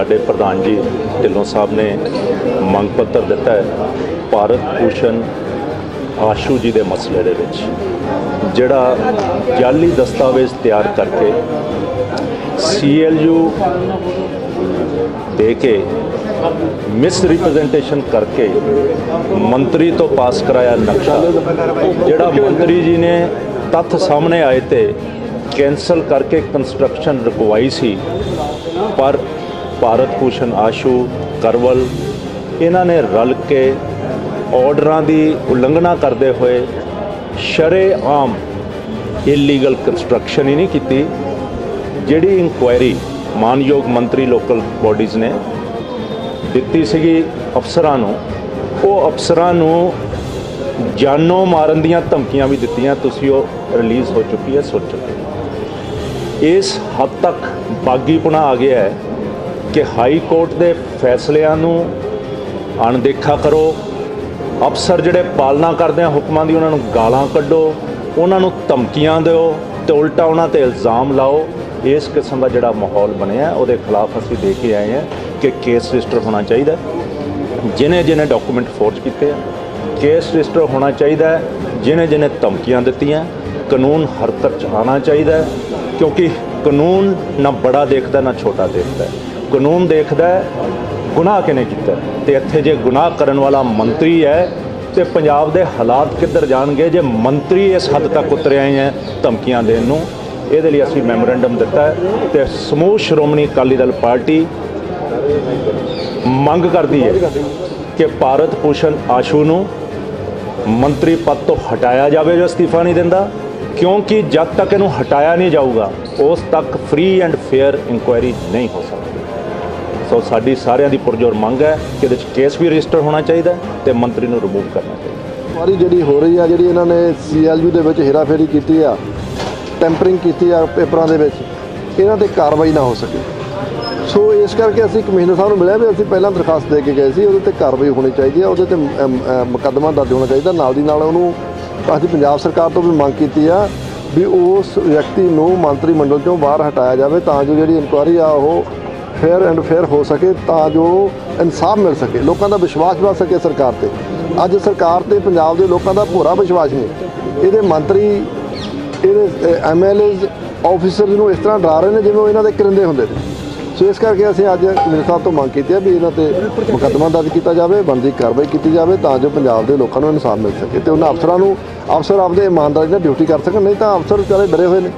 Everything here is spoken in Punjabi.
ਸਾਡੇ ਪ੍ਰਧਾਨ ਜੀ ਢਿੱਲੋਂ ਸਾਹਿਬ ਨੇ ਮੰਗ ਪੱਤਰ ਦਿੱਤਾ ਹੈ ਭਾਰਤ ਭੂਸ਼ਣ ਆਸ਼ੂ ਜੀ ਦੇ ਮਸਲੇ ਦੇ ਵਿੱਚ, ਜਿਹੜਾ ਜਾਲੀ ਦਸਤਾਵੇਜ਼ ਤਿਆਰ ਕਰਕੇ ਸੀਐਲਯੂ ਦੇ ਕੇ ਮਿਸ ਰਿਪਰੈਜ਼ੈਂਟੇਸ਼ਨ ਕਰਕੇ ਮੰਤਰੀ ਤੋਂ ਪਾਸ ਕਰਾਇਆ ਨਕਸ਼ਾ, ਜਿਹੜਾ ਮੰਤਰੀ ਜੀ ਨੇ ਤੱਥ ਸਾਹਮਣੇ ਆਏ ਤੇ ਕੈਂਸਲ ਕਰਕੇ ਕੰਸਟਰਕਸ਼ਨ ਰੁਕਵਾਈ ਸੀ, ਪਰ ਭਾਰਤ ਭੂਸ਼ਣ ਆਸ਼ੂ, ਕਰਵਲ, ਇਹਨਾਂ ਨੇ ਰਲ ਕੇ ਆਰਡਰਾਂ ਦੀ ਉਲੰਘਣਾ ਕਰਦੇ ਹੋਏ ਸ਼ਰੇ ਆਮ ਇਲੀਗਲ ਕੰਸਟਰਕਸ਼ਨ ਹੀ ਨਹੀਂ ਕੀਤੀ, ਜਿਹੜੀ ਇਨਕੁਆਇਰੀ ਮਾਨਯੋਗ ਮੰਤਰੀ ਲੋਕਲ ਬਾਡੀਜ਼ ਨੇ ਦਿੱਤੀ ਸੀਗੀ ਅਫਸਰਾਂ ਨੂੰ, ਉਹ ਅਫਸਰਾਂ ਨੂੰ ਜਾਨੋਂ ਮਾਰਨ ਦੀਆਂ ਧਮਕੀਆਂ ਵੀ ਦਿੱਤੀਆਂ, ਤੁਸੀਂ ਉਹ ਰਿਲੀਜ਼ ਹੋ ਚੁੱਕੀ ਹੈ, ਸੁਣ ਇਸ ਹੱਦ ਤੱਕ ਬਾਗੀਪਣਾ ਆ ਗਿਆ ਹੈ ਕਿ ਹਾਈ ਕੋਰਟ ਦੇ ਫੈਸਲਿਆਂ ਨੂੰ ਅਣਦੇਖਾ ਕਰੋ। ਅਫਸਰ ਜਿਹੜੇ ਪਾਲਣਾ ਕਰਦੇ ਆ, ਹੁਕਮਾਂ ਦੀ ਉਹਨਾਂ ਨੂੰ ਗਾਲਾਂ ਕੱਢੋ, ਉਹਨਾਂ ਨੂੰ ਧਮਕੀਆਂ ਦਿਓ ਤੇ ਉਲਟਾ ਉਹਨਾਂ ਤੇ ਇਲਜ਼ਾਮ ਲਾਓ। ਇਸ ਕਿਸਮ ਦਾ ਜਿਹੜਾ ਮਾਹੌਲ ਬਣਿਆ, ਉਹਦੇ ਖਿਲਾਫ ਅਸੀਂ ਦੇ ਕੇ ਆਏ ਹਾਂ ਕਿ ਕੇਸ ਰਜਿਸਟਰ ਹੋਣਾ ਚਾਹੀਦਾ ਜਿਨੇ ਜਿਨੇ ਡਾਕੂਮੈਂਟ ਫੋਰਜ ਕੀਤੇ ਆ, ਕੇਸ ਰਜਿਸਟਰ ਹੋਣਾ ਚਾਹੀਦਾ ਜਿਨੇ ਜਿਨੇ ਧਮਕੀਆਂ ਦਿੱਤੀਆਂ, ਕਾਨੂੰਨ ਹਰਕਤ ਚ ਆਉਣਾ ਚਾਹੀਦਾ ਕਿਉਂਕਿ ਕਾਨੂੰਨ ਨਾ ਬੜਾ ਦੇਖਦਾ, ਨਾ ਛੋਟਾ ਦੇਖਦਾ ਕਾਨੂੰਨ ਦੇਖਦਾ ਗੁਨਾਹ ਕਿਨੇ ਕੀਤਾ ਹੈ। ਤੇ ਇੱਥੇ ਜੇ ਗੁਨਾਹ ਕਰਨ ਵਾਲਾ ਮੰਤਰੀ ਹੈ, ਤੇ ਪੰਜਾਬ ਦੇ ਹਾਲਾਤ ਕਿੱਧਰ ਜਾਣਗੇ ਜੇ ਮੰਤਰੀ ਇਸ ਹੱਦ ਤੱਕ ਉਤਰੇ ਆਏ ਹੈ, ਧਮਕੀਆਂ ਦੇਣ ਨੂੰ, ਇਹਦੇ ਲਈ ਅਸੀਂ ਮੈਮੋਰੈਂਡਮ ਦਿੱਤਾ ਹੈ ਤੇ ਸਮੂਹ ਸ਼੍ਰੋਮਣੀ ਅਕਾਲੀ ਦਲ ਪਾਰਟੀ ਮੰਗ ਕਰਦੀ ਹੈ ਕਿ ਭਾਰਤ ਭੂਸ਼ਣ ਆਸ਼ੂ ਨੂੰ ਮੰਤਰੀ ਪਦ ਤੋਂ ਹਟਾਇਆ ਜਾਵੇ, ਜੋ ਅਸਤੀਫਾ ਨਹੀਂ ਦਿੰਦਾ, ਕਿਉਂਕਿ ਜਦ ਤੱਕ ਇਹਨੂੰ ਹਟਾਇਆ ਨਹੀਂ ਜਾਊਗਾ, ਉਸ ਤੱਕ ਫ੍ਰੀ ਐਂਡ ਫੇਅਰ ਇਨਕੁਆਇਰੀ ਨਹੀਂ ਹੋ ਸਕਦੀ ਸੋ ਸਾਡੀ ਸਾਰਿਆਂ ਦੀ ਪੁਰਜੋਰ ਮੰਗ ਹੈ ਕਿ ਇਹਦੇ 'ਚ ਕੇਸ ਵੀ ਰਜਿਸਟਰ ਹੋਣਾ ਚਾਹੀਦਾ ਹੈ ਤੇ ਮੰਤਰੀ ਨੂੰ ਰਿਮੂਵ ਕਰਨਾ ਚਾਹੀਦਾ ਵਾਰੀ ਜਿਹੜੀ ਹੋ ਰਹੀ ਆ, ਜਿਹੜੀ ਇਹਨਾਂ ਨੇ ਸੀਐਲਯੂ ਦੇ ਵਿੱਚ ਹੇਰਾਫੇਰੀ ਕੀਤੀ ਆ ਟੈਂਪਰਿੰਗ ਕੀਤੀ ਆ ਪੇਪਰਾਂ ਦੇ ਵਿੱਚ, ਇਹਨਾਂ ਤੇ ਕਾਰਵਾਈ ਨਾ ਹੋ ਸਕੇ। ਸੋ ਇਸ ਕਰਕੇ ਅਸੀਂ ਕਮਿਸ਼ਨਰ ਸਾਹਿਬ ਨੂੰ ਮਿਲਿਆ ਵੀ ਅਸੀਂ ਪਹਿਲਾਂ ਦਰਖਾਸਤ ਦੇ ਕੇ ਗਏ ਸੀ, ਉਹਦੇ ਤੇ ਕਾਰਵਾਈ ਹੋਣੀ ਚਾਹੀਦੀ ਹੈ ਉਹਦੇ ਤੇ ਮੁਕੱਦਮਾ ਦਰਜ ਹੋਣਾ ਚਾਹੀਦਾ। ਨਾਲ ਦੀ ਨਾਲ ਉਹਨੂੰ ਅਸੀਂ ਪੰਜਾਬ ਸਰਕਾਰ ਤੋਂ ਵੀ ਮੰਗ ਕੀਤੀ ਆ ਵੀ ਉਸ ਵਿਅਕਤੀ ਨੂੰ ਮੰਤਰੀ ਮੰਡਲ ਚੋਂ ਬਾਹਰ ਹਟਾਇਆ ਜਾਵੇ, ਤਾਂ ਜੋ ਜਿਹੜੀ ਇਨਕੁਆਇਰੀ ਆ ਉਹ ਫੇਅਰ ਐਂਡ ਫੇਅਰ ਹੋ ਸਕੇ ਤਾਂ ਜੋ ਇਨਸਾਫ ਮਿਲ ਸਕੇ, ਲੋਕਾਂ ਦਾ ਵਿਸ਼ਵਾਸ ਵੱਧ ਸਕੇ ਸਰਕਾਰ ਤੇ। ਅੱਜ ਸਰਕਾਰ ਤੇ ਪੰਜਾਬ ਦੇ ਲੋਕਾਂ ਦਾ ਪੂਰਾ ਵਿਸ਼ਵਾਸ ਨਹੀਂ ਇਹਦੇ ਮੰਤਰੀ, ਇਹਦੇ ਐਮਐਲਏਜ਼ ਆਫੀਸਰਸ ਨੂੰ ਇਸ ਤਰ੍ਹਾਂ ਡਰਾ ਰਹੇ ਨੇ ਜਿਵੇਂ ਉਹ ਇਹਨਾਂ ਦੇ ਕਰਿੰਦੇ ਹੁੰਦੇ ਨੇ। ਸੋ ਇਸ ਕਰਕੇ ਅਸੀਂ ਅੱਜ ਕਮਿਸ਼ਨਰ ਸਾਹਿਬ ਤੋਂ ਮੰਗ ਕੀਤੀ ਹੈ ਵੀ ਇਹਨਾਂ ਤੇ ਮੁਕੱਦਮਾ ਦਰਜ ਕੀਤਾ ਜਾਵੇ, ਬਣਦੀ ਕਾਰਵਾਈ ਕੀਤੀ ਜਾਵੇ ਤਾਂ ਜੋ ਪੰਜਾਬ ਦੇ ਲੋਕਾਂ ਨੂੰ ਇਨਸਾਫ ਮਿਲ ਸਕੇ ਤੇ ਉਹਨਾਂ ਅਫਸਰਾਂ ਨੂੰ, ਅਫਸਰ ਆਪਦੇ ਇਮਾਨਦਾਰੀ ਨਾਲ ਡਿਊਟੀ ਕਰ ਸਕਣ, ਨਹੀਂ ਤਾਂ ਅਫਸਰ ਵਿਚਾਰੇ ਡਰੇ ਹੋਏ ਨੇ।